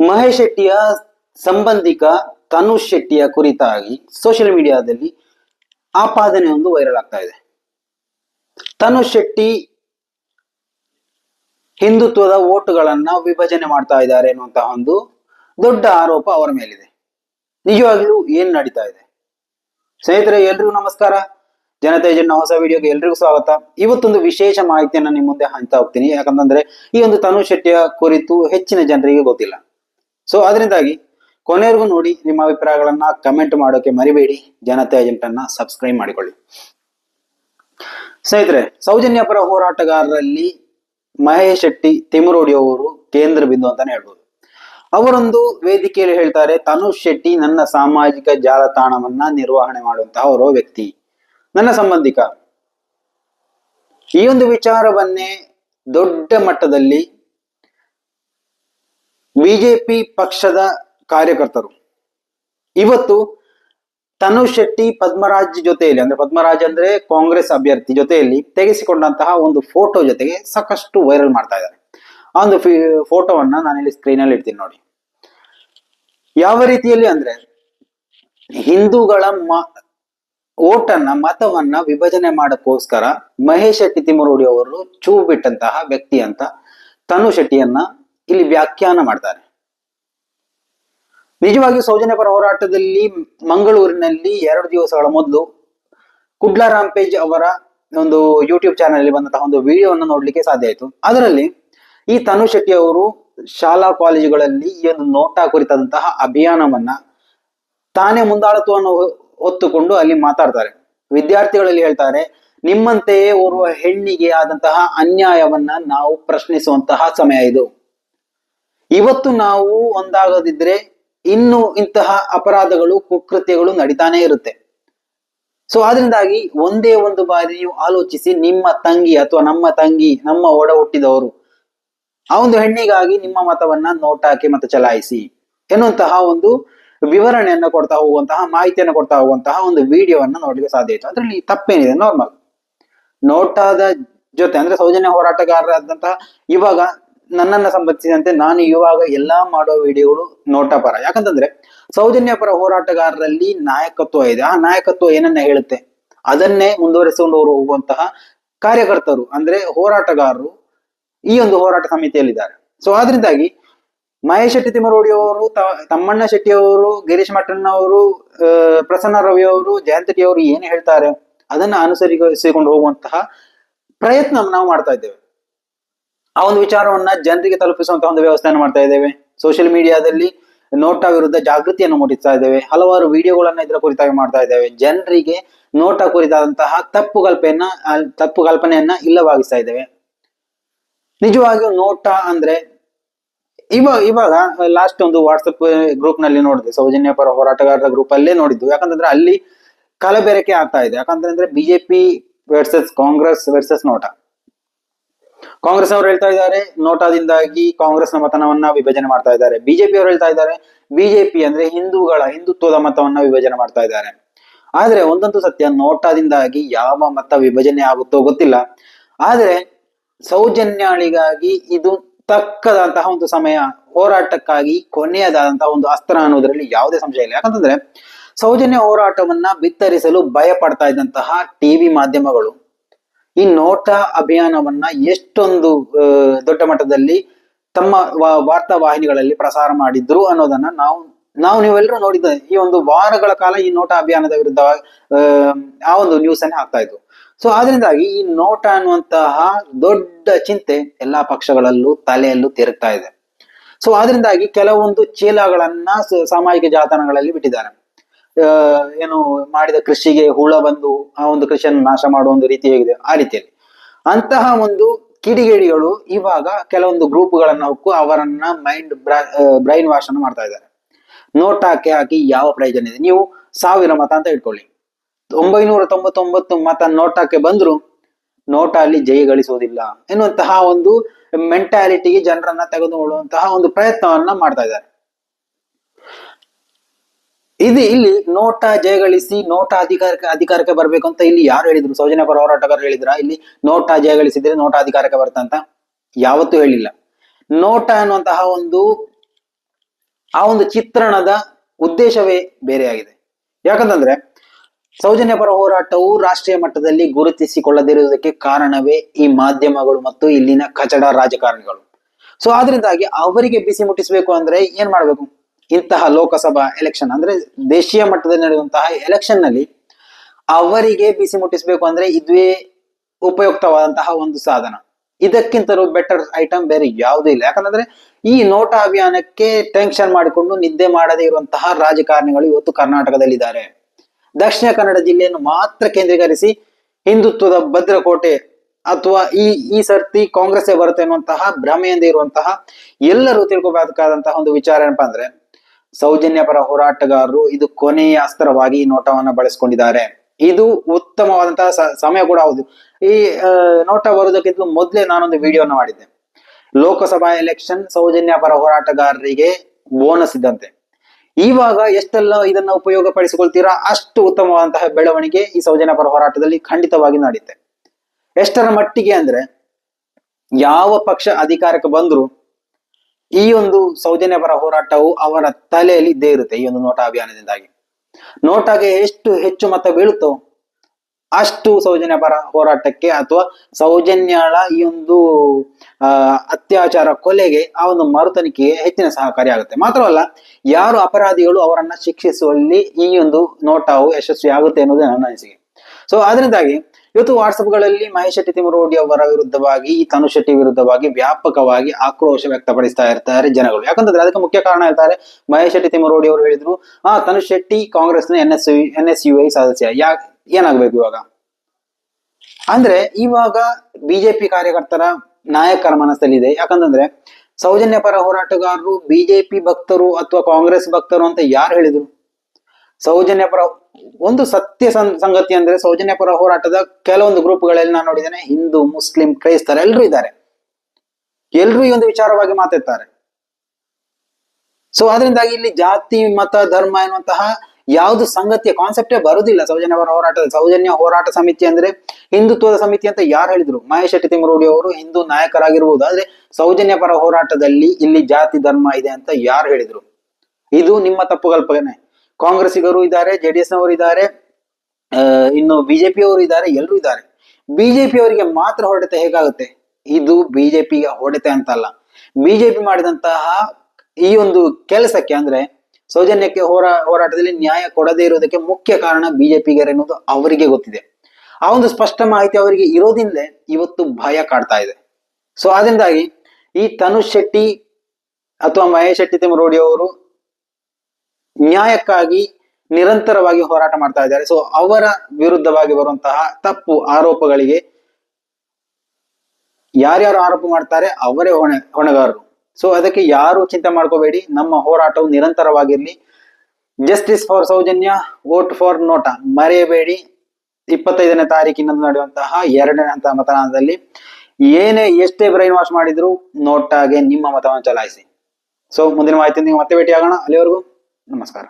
ಮಹೇಶ್ ಶೆಟ್ಟಿಯ ಸಂಬಂಧಿಕ ತನುಷ್ ಶೆಟ್ಟಿಯ ಕುರಿತಾಗಿ ಸೋಷಿಯಲ್ ಮೀಡಿಯಾದಲ್ಲಿ ಆಪಾದನೆ ಒಂದು ವೈರಲ್ ಆಗ್ತಾ ಇದೆ. ತನುಷ್ ಶೆಟ್ಟಿ ಹಿಂದುತ್ವದ ಓಟುಗಳನ್ನ ವಿಭಜನೆ ಮಾಡ್ತಾ ಇದ್ದಾರೆ ಅನ್ನುವಂತಹ ಒಂದು ದೊಡ್ಡ ಆರೋಪ ಅವರ ಮೇಲಿದೆ. ನಿಜವಾಗಿಯೂ ಏನ್ ನಡೀತಾ ಇದೆ? ಸ್ನೇಹಿತರೆ, ಎಲ್ರಿಗೂ ನಮಸ್ಕಾರ. ಜನತೆ ಜನ ಹೊಸ ವಿಡಿಯೋಗೆ ಎಲ್ರಿಗೂ ಸ್ವಾಗತ. ಇವತ್ತೊಂದು ವಿಶೇಷ ಮಾಹಿತಿಯನ್ನ ನಿಮ್ಮ ಮುಂದೆ ಹಂಚ್ತಾ ಹೋಗ್ತೀನಿ. ಯಾಕಂತಂದ್ರೆ ಈ ಒಂದು ತನು ಶೆಟ್ಟಿಯ ಕುರಿತು ಹೆಚ್ಚಿನ ಜನರಿಗೆ ಗೊತ್ತಿಲ್ಲ. ಸೊ ಅದರಿಂದಾಗಿ ಕೊನೆವರೆಗೂ ನೋಡಿ ನಿಮ್ಮ ಅಭಿಪ್ರಾಯಗಳನ್ನ ಕಮೆಂಟ್ ಮಾಡೋಕೆ ಮರಿಬೇಡಿ. ಜನತೆ ಏಜೆಂಟ್ ಅನ್ನ ಸಬ್ಸ್ಕ್ರೈಬ್ ಮಾಡಿಕೊಳ್ಳಿ. ಸ್ನೇಹಿತರೆ ಸೌಜನ್ಯ ಪರ ಹೋರಾಟಗಾರರಲ್ಲಿ ಮಹೇಶ್ ಶೆಟ್ಟಿ ತಿಮುರೋಡಿ ಅವರು ಕೇಂದ್ರ ಬಿಂದು ಅಂತಾನೆ ಹೇಳ್ಬೋದು. ಅವರೊಂದು ವೇದಿಕೆಯಲ್ಲಿ ಹೇಳ್ತಾರೆ, ತನುಷ್ ಶೆಟ್ಟಿ ನನ್ನ ಸಾಮಾಜಿಕ ಜಾಲತಾಣವನ್ನ ನಿರ್ವಹಣೆ ಮಾಡುವಂತಹ ಓರ್ವ ವ್ಯಕ್ತಿ. ನನ್ನ ಸಂಬಂಧಿಕ. ಈ ಒಂದು ವಿಚಾರವನ್ನೇ ದೊಡ್ಡ ಮಟ್ಟದಲ್ಲಿ ಬಿಜೆಪಿ ಪಕ್ಷದ ಕಾರ್ಯಕರ್ತರು. ಇವತ್ತು ತನು ಶೆಟ್ಟಿ ಪದ್ಮರಾಜ್ ಜೊತೆಯಲ್ಲಿ, ಅಂದ್ರೆ ಪದ್ಮರಾಜ್ ಅಂದ್ರೆ ಕಾಂಗ್ರೆಸ್ ಅಭ್ಯರ್ಥಿ ಜೊತೆಯಲ್ಲಿ ತೆಗೆಸಿಕೊಂಡಂತಹ ಒಂದು ಫೋಟೋ ಜೊತೆಗೆ ಸಾಕಷ್ಟು ವೈರಲ್ ಮಾಡ್ತಾ ಇದ್ದಾರೆ. ಆ ಒಂದು ಫೋಟೋವನ್ನ ನಾನಿಲ್ಲಿ ಸ್ಕ್ರೀನ್ ಅಲ್ಲಿ ಇಡ್ತೀನಿ ನೋಡಿ. ಯಾವ ರೀತಿಯಲ್ಲಿ ಅಂದ್ರೆ ಹಿಂದೂಗಳ ಮ, ಓಟನ್ನ, ಮತವನ್ನ ವಿಭಜನೆ ಮಾಡಕ್ಕೋಸ್ಕರ ಮಹೇಶ್ ಶೆಟ್ಟಿ ತಿಮ್ಮರೂಡಿ ಅವರು ಚೂ ಬಿಟ್ಟಂತಹ ವ್ಯಕ್ತಿ ಅಂತ ತನು ಶೆಟ್ಟಿಯನ್ನ ಇಲ್ಲಿ ವ್ಯಾಖ್ಯಾನ ಮಾಡ್ತಾರೆ. ನಿಜವಾಗಿ ಸೌಜನ್ಯ ಪರ ಹೋರಾಟದಲ್ಲಿ ಮಂಗಳೂರಿನಲ್ಲಿ ಎರಡು ದಿವಸಗಳ ಮೊದಲು ಕುಡ್ಲಾ ರಾಂಪೇಜ್ ಅವರ ಒಂದು ಯೂಟ್ಯೂಬ್ ಚಾನೆಲ್ ಅಲ್ಲಿ ಬಂದಂತಹ ಒಂದು ವಿಡಿಯೋವನ್ನು ನೋಡ್ಲಿಕ್ಕೆ ಸಾಧ್ಯ ಆಯಿತು. ಅದರಲ್ಲಿ ಈ ತನು ಶೆಟ್ಟಿ ಅವರು ಶಾಲಾ ಕಾಲೇಜುಗಳಲ್ಲಿ ಈ ಒಂದು ನೋಟಾ ಕುರಿತಾದಂತಹ ಅಭಿಯಾನವನ್ನ ತಾನೇ ಮುಂದಾಳತ್ವವನ್ನು ಹೊತ್ತುಕೊಂಡು ಅಲ್ಲಿ ಮಾತಾಡ್ತಾರೆ. ವಿದ್ಯಾರ್ಥಿಗಳಲ್ಲಿ ಹೇಳ್ತಾರೆ, ನಿಮ್ಮಂತೆಯೇ ಓರ್ವ ಹೆಣ್ಣಿಗೆ ಆದಂತಹ ಅನ್ಯಾಯವನ್ನ ನಾವು ಪ್ರಶ್ನಿಸುವಂತಹ ಸಮಯ ಇದು. ಇವತ್ತು ನಾವು ಒಂದಾಗದಿದ್ರೆ ಇನ್ನು ಇಂತಹ ಅಪರಾಧಗಳು, ಕುಕೃತ್ಯಗಳು ನಡೀತಾನೆ ಇರುತ್ತೆ. ಸೊ ಅದರಿಂದಾಗಿ ಒಂದೇ ಒಂದು ಬಾರಿ ನೀವು ಆಲೋಚಿಸಿ ನಿಮ್ಮ ತಂಗಿ ಅಥವಾ ನಮ್ಮ ತಂಗಿ, ನಮ್ಮ ಒಡ ಹುಟ್ಟಿದವರು, ಆ ಒಂದು ಹೆಣ್ಣಿಗಾಗಿ ನಿಮ್ಮ ಮತವನ್ನ ನೋಟಾಕಿ ಮತ್ತು ಚಲಾಯಿಸಿ ಎನ್ನುವಂತಹ ಒಂದು ವಿವರಣೆಯನ್ನ ಕೊಡ್ತಾ ಹೋಗುವಂತಹ, ಮಾಹಿತಿಯನ್ನು ಕೊಡ್ತಾ ಹೋಗುವಂತಹ ಒಂದು ವಿಡಿಯೋವನ್ನ ನೋಡ್ಲಿಕ್ಕೆ ಸಾಧ್ಯ ಆಯ್ತು. ಅದರಲ್ಲಿ ತಪ್ಪೇನಿದೆ ನಾರ್ಮಲ್ ನೋಟಾದ ಜೊತೆ, ಅಂದ್ರೆ ಸೌಜನ್ಯ ಹೋರಾಟಗಾರರಾದಂತಹ ಇವಾಗ ನನ್ನನ್ನ ಸಂಬಂಧಿಸಿದಂತೆ ನಾನು ಇವಾಗ ಎಲ್ಲಾ ಮಾಡೋ ವಿಡಿಯೋಗಳು ನೋಟ ಪರ ಯಾಕಂತಂದ್ರೆ ಸೌಜನ್ಯ ಪರ ಹೋರಾಟಗಾರರಲ್ಲಿ ನಾಯಕತ್ವ ಇದೆ. ಆ ನಾಯಕತ್ವ ಏನನ್ನ ಹೇಳುತ್ತೆ? ಅದನ್ನೇ ಮುಂದುವರಿಸಿಕೊಂಡು ಹೋಗುವಂತಹ ಕಾರ್ಯಕರ್ತರು, ಅಂದ್ರೆ ಹೋರಾಟಗಾರರು ಈ ಒಂದು ಹೋರಾಟ ಸಮಿತಿಯಲ್ಲಿದ್ದಾರೆ. ಸೊ ಆದ್ರಿಂದಾಗಿ ಮಹೇಶ್ ಶೆಟ್ಟಿ ತಿಮ್ಮರೋಡಿ ಅವರು ತಮ್ಮಣ್ಣ ಶೆಟ್ಟಿ ಅವರು, ಗಿರೀಶ್ ಮಠಣ್ಣ ಅವರು ಪ್ರಸನ್ನ ರವಿ ಅವರು ಜಯಂತಟಿ ಅವರು ಏನು ಹೇಳ್ತಾರೆ? ಅದನ್ನ ಅನುಸರಿಸಿಕೊಂಡು ಹೋಗುವಂತಹ ಪ್ರಯತ್ನ ನಾವು ಮಾಡ್ತಾ ಇದ್ದೇವೆ. ಆ ಒಂದು ವಿಚಾರವನ್ನ ಜನರಿಗೆ ತಲುಪಿಸುವಂತಹ ಒಂದು ವ್ಯವಸ್ಥೆಯನ್ನು ಮಾಡ್ತಾ ಇದ್ದೇವೆ. ಸೋಷಿಯಲ್ ಮೀಡಿಯಾದಲ್ಲಿ ನೋಟಾ ವಿರುದ್ಧ ಜಾಗೃತಿಯನ್ನು ಮೂಡಿಸ್ತಾ ಇದ್ದೇವೆ. ಹಲವಾರು ವಿಡಿಯೋಗಳನ್ನ ಇದರ ಕುರಿತಾಗಿ ಮಾಡ್ತಾ ಇದ್ದೇವೆ. ಜನರಿಗೆ ನೋಟಾ ಕುರಿತಾದಂತಹ ತಪ್ಪು ಕಲ್ಪನೆಯನ್ನ ತಪ್ಪು ಕಲ್ಪನೆಯನ್ನ ಇಲ್ಲವಾಗಿಸ್ತಾ ಇದ್ದೇವೆ. ನಿಜವಾಗಿಯೂ ನೋಟಾ ಅಂದ್ರೆ ಇವಾಗ ಇವಾಗ ಲಾಸ್ಟ್ ಒಂದು ವಾಟ್ಸಪ್ ಗ್ರೂಪ್ನಲ್ಲಿ ನೋಡಿದೆ. ಸೌಜನ್ಯ ಪರ ಹೋರಾಟಗಾರರ ಗ್ರೂಪ್ ಅಲ್ಲೇ ನೋಡಿದ್ದು. ಯಾಕಂತಂದ್ರೆ ಅಲ್ಲಿ ಕಲಬೆರಕೆ ಆಗ್ತಾ ಇದೆ. ಯಾಕಂತಂದ್ರೆ BJP versus Congress versus NOTA. Congress ಅವರು ಹೇಳ್ತಾ ಇದ್ದಾರೆ, ನೋಟಾದಿಂದಾಗಿ ನ ಮತನವನ್ನ ವಿಭಜನೆ ಮಾಡ್ತಾ ಇದ್ದಾರೆ. ಬಿಜೆಪಿ ಅವರು ಹೇಳ್ತಾ ಇದ್ದಾರೆ, ಬಿಜೆಪಿ ಅಂದ್ರೆ ಹಿಂದೂಗಳ ಹಿಂದುತ್ವದ ಮತವನ್ನ ವಿಭಜನೆ ಮಾಡ್ತಾ ಇದ್ದಾರೆ. ಆದ್ರೆ ಒಂದಂತೂ ಸತ್ಯ, ನೋಟಾದಿಂದಾಗಿ ಯಾವ ಮತ ವಿಭಜನೆ ಆಗುತ್ತೋ ಗೊತ್ತಿಲ್ಲ. ಆದ್ರೆ ಸೌಜನ್ಯಾಳಿಗಾಗಿ ಇದು ತಕ್ಕದಂತಹ ಒಂದು ಸಮಯ, ಹೋರಾಟಕ್ಕಾಗಿ ಕೊನೆಯದಾದಂತಹ ಒಂದು ಅಸ್ತ್ರ ಅನ್ನೋದ್ರಲ್ಲಿ ಯಾವುದೇ ಸಂಶಯ ಇಲ್ಲ. ಯಾಕಂತಂದ್ರೆ ಸೌಜನ್ಯ ಹೋರಾಟವನ್ನ ಬಿತ್ತರಿಸಲು ಭಯ ಪಡ್ತಾ ಇದ್ದಂತಹ ಟಿವಿ ಮಾಧ್ಯಮಗಳು ಈ ನೋಟಾ ಅಭಿಯಾನವನ್ನ ಎಷ್ಟೊಂದು ದೊಡ್ಡ ಮಟ್ಟದಲ್ಲಿ ತಮ್ಮ ವಾರ್ತಾ ವಾಹಿನಿಗಳಲ್ಲಿ ಪ್ರಸಾರ ಮಾಡಿದ್ರು ಅನ್ನೋದನ್ನ ನಾವು ನಾವು ನೀವೆಲ್ಲರೂ ನೋಡಿದ ಈ ಒಂದು ವಾರಗಳ ಕಾಲ ಈ ನೋಟಾ ಅಭಿಯಾನದ ವಿರುದ್ಧ ಆ, ಒಂದು ನ್ಯೂಸ್ ಅನ್ನ ಹಾಕ್ತಾ ಇದ್ರು. ಸೊ ಅದರಿಂದಾಗಿ ಈ ನೋಟಾ ಅನ್ನುವಂತಹ ದೊಡ್ಡ ಚಿಂತೆ ಎಲ್ಲಾ ಪಕ್ಷಗಳಲ್ಲೂ ತಲೆಯಲ್ಲೂ ತಿರುಗ್ತಾ ಇದೆ. ಸೊ ಅದರಿಂದಾಗಿ ಕೆಲವೊಂದು ಚೀಲಗಳನ್ನ ಸಾಮಾಜಿಕ ಜಾಲತಾಣಗಳಲ್ಲಿ ಬಿಟ್ಟಿದ್ದಾರೆ. ಏನು ಮಾಡಿದ ಕೃಷಿಗೆ ಹುಳ ಬಂದು ಆ ಒಂದು ಕೃಷಿಯನ್ನು ನಾಶ ಮಾಡುವ ಒಂದು ರೀತಿ ಹೇಗಿದೆ? ಆ ರೀತಿಯಲ್ಲಿ. ಅಂತಹ ಒಂದು ಕಿಡಿಗೇಡಿಗಳು ಇವಾಗ ಕೆಲವೊಂದು ಗ್ರೂಪ್ಗಳನ್ನ ಹೊಕ್ಕು ಅವರನ್ನ ಮೈಂಡ್ ಬ್ರೈನ್ ವಾಶ್ ಅನ್ನು ಮಾಡ್ತಾ ಇದ್ದಾರೆ. ನೋಟ್ ಹಾಕಿ ಹಾಕಿ ಯಾವ ಪ್ರಯೋಜನ ಇದೆ? ನೀವು ಸಾವಿರ ಮತ ಅಂತ ಇಟ್ಕೊಳ್ಳಿ. ಒಂಬೈನೂರ ತೊಂಬತ್ತೊಂಬತ್ತು ಮತ ನೋಟಕ್ಕೆ ಬಂದ್ರು ನೋಟ ಅಲ್ಲಿ ಜಯ ಗಳಿಸುವುದಿಲ್ಲ ಎನ್ನುವಂತಹ ಒಂದು ಮೆಂಟಾಲಿಟಿಗೆ ಜನರನ್ನ ತೆಗೆದುಕೊಳ್ಳುವಂತಹ ಒಂದು ಪ್ರಯತ್ನವನ್ನ ಮಾಡ್ತಾ ಇದ್ದಾರೆ. ಇದು ಇಲ್ಲಿ ನೋಟ ಜಯಗಳಿಸಿ ನೋಟಾ ಅಧಿಕಾರಕ್ಕೆ ಅಧಿಕಾರಕ್ಕೆ ಬರ್ಬೇಕು ಅಂತ ಇಲ್ಲಿ ಯಾರು ಹೇಳಿದ್ರು? ಸೌಜನ್ಯ ಪರ ಹೋರಾಟಗಾರರು ಹೇಳಿದ್ರ? ಇಲ್ಲಿ ನೋಟ ಜಯಗಳಿಸಿದ್ರೆ ನೋಟಾ ಅಧಿಕಾರಕ್ಕೆ ಬರ್ತಂತ ಯಾವತ್ತೂ ಹೇಳಿಲ್ಲ. ನೋಟ ಅನ್ನುವಂತಹ ಒಂದು, ಆ ಒಂದು ಚಿತ್ರಣದ ಉದ್ದೇಶವೇ ಬೇರೆಯಾಗಿದೆ ಯಾಕಂತಂದ್ರೆ ಸೌಜನ್ಯ ಪರ ಹೋರಾಟವು ರಾಷ್ಟ್ರೀಯ ಮಟ್ಟದಲ್ಲಿ ಗುರುತಿಸಿಕೊಳ್ಳದಿರುವುದಕ್ಕೆ ಕಾರಣವೇ ಈ ಮಾಧ್ಯಮಗಳು ಮತ್ತು ಇಲ್ಲಿನ ಕಚಡ ರಾಜಕಾರಣಿಗಳು. ಸೊ ಆದ್ರಿಂದಾಗಿ ಅವರಿಗೆ ಬಿಸಿ ಮುಟ್ಟಿಸಬೇಕು ಅಂದ್ರೆ ಏನ್ ಮಾಡ್ಬೇಕು? ಇಂತಹ ಲೋಕಸಭಾ ಎಲೆಕ್ಷನ್ ಅಂದ್ರೆ ದೇಶೀಯ ಮಟ್ಟದಲ್ಲಿ ನಡೆಯುವಂತಹ ಎಲೆಕ್ಷನ್ನಲ್ಲಿ ಅವರಿಗೆ ಬಿಸಿ ಮುಟ್ಟಿಸಬೇಕು ಅಂದ್ರೆ ಇದುವೇ ಉಪಯುಕ್ತವಾದಂತಹ ಒಂದು ಸಾಧನ. ಇದಕ್ಕಿಂತಲೂ ಬೆಟರ್ ಐಟಮ್ ಬೇರೆ ಯಾವುದೂ ಇಲ್ಲ. ಯಾಕಂದ್ರೆ ಈ ನೋಟಾ ಅಭಿಯಾನಕ್ಕೆ ಟೆನ್ಷನ್ ಮಾಡಿಕೊಂಡು ನಿದ್ದೆ ಮಾಡದೇ ಇರುವಂತಹ ರಾಜಕಾರಣಿಗಳು ಇವತ್ತು ಕರ್ನಾಟಕದಲ್ಲಿದ್ದಾರೆ. ದಕ್ಷಿಣ ಕನ್ನಡ ಜಿಲ್ಲೆಯನ್ನು ಮಾತ್ರ ಕೇಂದ್ರೀಕರಿಸಿ ಹಿಂದುತ್ವದ ಭದ್ರಕೋಟೆ ಅಥವಾ ಈ ಈ ಸರ್ತಿ ಕಾಂಗ್ರೆಸ್ಸೇ ಬರುತ್ತೆ ಅನ್ನುವಂತಹ ಭ್ರಮೆಯಿಂದ ಇರುವಂತಹ ಎಲ್ಲರೂ ತಿಳ್ಕೋಬೇಕಾದಂತಹ ಒಂದು ವಿಚಾರ ಏನಪ್ಪಾ ಅಂದ್ರೆ ಸೌಜನ್ಯ ಪರ ಹೋರಾಟಗಾರರು ಇದು ಕೊನೆಯ ಅಸ್ತ್ರವಾಗಿ ಈ ನೋಟವನ್ನು ಬಳಸ್ಕೊಂಡಿದ್ದಾರೆ. ಇದು ಉತ್ತಮವಾದಂತಹ ಸಮಯ ಕೂಡ ಹೌದು. ಈ ನೋಟ ಬರುವುದಕ್ಕಿಂತ ಮೊದಲೇ ನಾನೊಂದು ವಿಡಿಯೋನ ಮಾಡಿದ್ದೆ. ಲೋಕಸಭಾ ಎಲೆಕ್ಷನ್ ಸೌಜನ್ಯ ಪರ ಹೋರಾಟಗಾರರಿಗೆ ಬೋನಸ್ ಇದ್ದಂತೆ. ಇವಾಗ ಎಷ್ಟೆಲ್ಲ ಇದನ್ನ ಉಪಯೋಗ ಪಡಿಸಿಕೊಳ್ತೀರಾ ಅಷ್ಟು ಉತ್ತಮವಾದಂತಹ ಬೆಳವಣಿಗೆ ಈ ಸೌಜನ್ಯ ಪರ ಹೋರಾಟದಲ್ಲಿ ಖಂಡಿತವಾಗಿ ನಡೆಯುತ್ತೆ ಎಷ್ಟರ ಮಟ್ಟಿಗೆ ಅಂದ್ರೆ ಯಾವ ಪಕ್ಷ ಅಧಿಕಾರಕ್ಕೆ ಬಂದ್ರು ಈ ಒಂದು ಸೌಜನ್ಯ ಪರ ಹೋರಾಟವು ಅವರ ತಲೆಯಲ್ಲಿ ಇದ್ದೇ ಇರುತ್ತೆ, ಈ ಒಂದು ನೋಟಾ ಅಭಿಯಾನದಿಂದಾಗಿ. ನೋಟಾಗೆ ಎಷ್ಟು ಹೆಚ್ಚು ಮತ ಬೀಳುತ್ತೋ ಅಷ್ಟು ಸೌಜನ್ಯ ಪರ ಹೋರಾಟಕ್ಕೆ ಅಥವಾ ಸೌಜನ್ಯಳ ಈ ಒಂದು ಅತ್ಯಾಚಾರ ಕೊಲೆಗೆ ಆ ಒಂದು ಮರುತನಿಕೆಗೆ ಹೆಚ್ಚಿನ ಸಹಕಾರಿ ಆಗುತ್ತೆ. ಮಾತ್ರವಲ್ಲ, ಯಾರು ಅಪರಾಧಿಗಳು ಅವರನ್ನ ಶಿಕ್ಷಿಸುವಲ್ಲಿ ಈ ಒಂದು ನೋಟವು ಯಶಸ್ವಿ ಆಗುತ್ತೆ ಅನ್ನೋದೇ ನನ್ನ ಅನಿಸಿಕೆ. ಸೊ ಅದರಿಂದಾಗಿ ಇವತ್ತು ವಾಟ್ಸಪ್ಗಳಲ್ಲಿ ಮಹೇಶ್ ಶೆಟ್ಟಿ ತಿಮರೋಡಿ ಅವರ ವಿರುದ್ಧವಾಗಿ, ಈ ತನು ಶೆಟ್ಟಿ ವಿರುದ್ಧವಾಗಿ ವ್ಯಾಪಕವಾಗಿ ಆಕ್ರೋಶ ವ್ಯಕ್ತಪಡಿಸ್ತಾ ಇರ್ತಾರೆ ಜನಗಳು. ಯಾಕಂತಂದ್ರೆ ಅದಕ್ಕೆ ಮುಖ್ಯ ಕಾರಣ ಹೇಳ್ತಾರೆ, ಮಹೇಶ್ ಶೆಟ್ಟಿ ತಿಮರೋಡಿ ಅವರು ಹೇಳಿದ್ರು, ಆ ತನು ಶೆಟ್ಟಿ ನ N S N S U I ಸದಸ್ಯ ಯಾಕೆ ಏನಾಗಬೇಕು ಇವಾಗ? ಅಂದ್ರೆ ಇವಾಗ ಬಿಜೆಪಿ ಕಾರ್ಯಕರ್ತರ ನಾಯಕರ ಮನಸ್ಸಲ್ಲಿದೆ. ಯಾಕಂತಂದ್ರೆ ಸೌಜನ್ಯ ಪರ ಹೋರಾಟಗಾರರು, ಬಿಜೆಪಿ ಭಕ್ತರು ಅಥವಾ ಕಾಂಗ್ರೆಸ್ ಭಕ್ತರು ಅಂತ ಯಾರು ಹೇಳಿದ್ರು? ಸೌಜನ್ಯ ಪರ ಒಂದು ಸತ್ಯ ಸಂಗತಿ ಅಂದ್ರೆ ಸೌಜನ್ಯಪರ ಹೋರಾಟದ ಕೆಲವೊಂದು ಗ್ರೂಪ್ಗಳಲ್ಲಿ ನಾನು ನೋಡಿದ್ದೇನೆ, ಹಿಂದೂ, ಮುಸ್ಲಿಂ, ಕ್ರೈಸ್ತರ ಎಲ್ಲರೂ ಇದ್ದಾರೆ. ಎಲ್ಲರೂ ಈ ಒಂದು ವಿಚಾರವಾಗಿ ಮಾತಾಡ್ತಾರೆ. ಸೊ ಅದರಿಂದಾಗಿ ಇಲ್ಲಿ ಜಾತಿ, ಮತ, ಧರ್ಮ ಎನ್ನುವಂತಹ ಯಾವುದು ಸಂಗತಿಯ ಕಾನ್ಸೆಪ್ಟೇ ಬರುವುದಿಲ್ಲ ಸೌಜನ್ಯ ಪರ ಹೋರಾಟದ ಸೌಜನ್ಯ ಹೋರಾಟ ಸಮಿತಿ ಅಂದ್ರೆ ಹಿಂದುತ್ವದ ಸಮಿತಿ ಅಂತ ಯಾರು ಹೇಳಿದ್ರು? ಮಹೇಶ್ ಶೆಟ್ಟಿ ತಿಮ್ಮರೂಡಿ ಅವರು ಹಿಂದೂ ನಾಯಕರಾಗಿರ್ಬೋದು. ಆದ್ರೆ ಸೌಜನ್ಯಪರ ಹೋರಾಟದಲ್ಲಿ ಇಲ್ಲಿ ಜಾತಿ, ಧರ್ಮ ಇದೆ ಅಂತ ಯಾರು ಹೇಳಿದ್ರು? ಇದು ನಿಮ್ಮ ತಪ್ಪು ಕಲ್ಪನೆ. ಕಾಂಗ್ರೆಸ್ಸಿಗರು ಇದ್ದಾರೆ ಜೆಡಿಎಸ್ ನವರು ಇದ್ದಾರೆ ಇನ್ನು ಬಿಜೆಪಿ ಅವರು ಇದ್ದಾರೆ, ಎಲ್ಲರೂ ಇದ್ದಾರೆ. ಬಿಜೆಪಿ ಅವರಿಗೆ ಮಾತ್ರ ಹೊಡೆತ ಹೇಗಾಗುತ್ತೆ? ಇದು ಬಿಜೆಪಿಗೆ ಹೊಡೆತ ಅಂತಲ್ಲ. ಬಿಜೆಪಿ ಮಾಡಿದಂತಹ ಈ ಒಂದು ಕೆಲಸಕ್ಕೆ ಅಂದ್ರೆ ಸೌಜನ್ಯಕ್ಕೆ ಹೋರಾ, ಹೋರಾಟದಲ್ಲಿ ನ್ಯಾಯ ಕೊಡದೇ ಇರೋದಕ್ಕೆ ಮುಖ್ಯ ಕಾರಣ ಬಿಜೆಪಿಗೆ ಎನ್ನುವುದು ಅವರಿಗೆ ಗೊತ್ತಿದೆ. ಆ ಒಂದು ಸ್ಪಷ್ಟ ಮಾಹಿತಿ ಅವರಿಗೆ ಇರೋದಿಂದ ಇವತ್ತು ಭಯ ಕಾಡ್ತಾ ಇದೆ. ಸೊ ಅದರಿಂದಾಗಿ ಈ ತನುಷ್ ಶೆಟ್ಟಿ ಅಥವಾ ಮಹೇಶ್ ಶೆಟ್ಟಿ ತಿಮ್ಮರೋಡಿ ಅವರು ನ್ಯಾಯಕ್ಕಾಗಿ ನಿರಂತರವಾಗಿ ಹೋರಾಟ ಮಾಡ್ತಾ ಇದ್ದಾರೆ. ಸೊ ಅವರ ವಿರುದ್ಧವಾಗಿ ಬರುವಂತಹ ತಪ್ಪು ಆರೋಪಗಳಿಗೆ ಯಾರ್ಯಾರು ಆರೋಪ ಮಾಡ್ತಾರೆ ಅವರೇ ಹೊಣೆ, ಹೊಣೆಗಾರರು. ಸೊ ಅದಕ್ಕೆ ಯಾರು ಚಿಂತೆ ಮಾಡ್ಕೋಬೇಡಿ. ನಮ್ಮ ಹೋರಾಟವು ನಿರಂತರವಾಗಿರ್ಲಿ. Justice for Soujanya vote for NOTA ಮರೆಯಬೇಡಿ. ಇಪ್ಪತ್ತೈದನೇ ತಾರೀಕಿನಂದು ನಡೆಯುವಂತಹ ಎರಡನೇ ಹಂತ ಮತದಾನದಲ್ಲಿ ಏನೇ ಎಷ್ಟೇ ಬ್ರೈನ್ ವಾಶ್ ಮಾಡಿದ್ರು ನೋಟಾಗೆ ನಿಮ್ಮ ಮತವನ್ನು ಚಲಾಯಿಸಿ. ಸೊ ಮುಂದಿನ ಮಾಹಿತಿ ನೀವು ಮತ್ತೆ ಭೇಟಿಯಾಗೋಣ. ಅಲ್ಲಿವರೆಗೂ ನಮಸ್ಕಾರ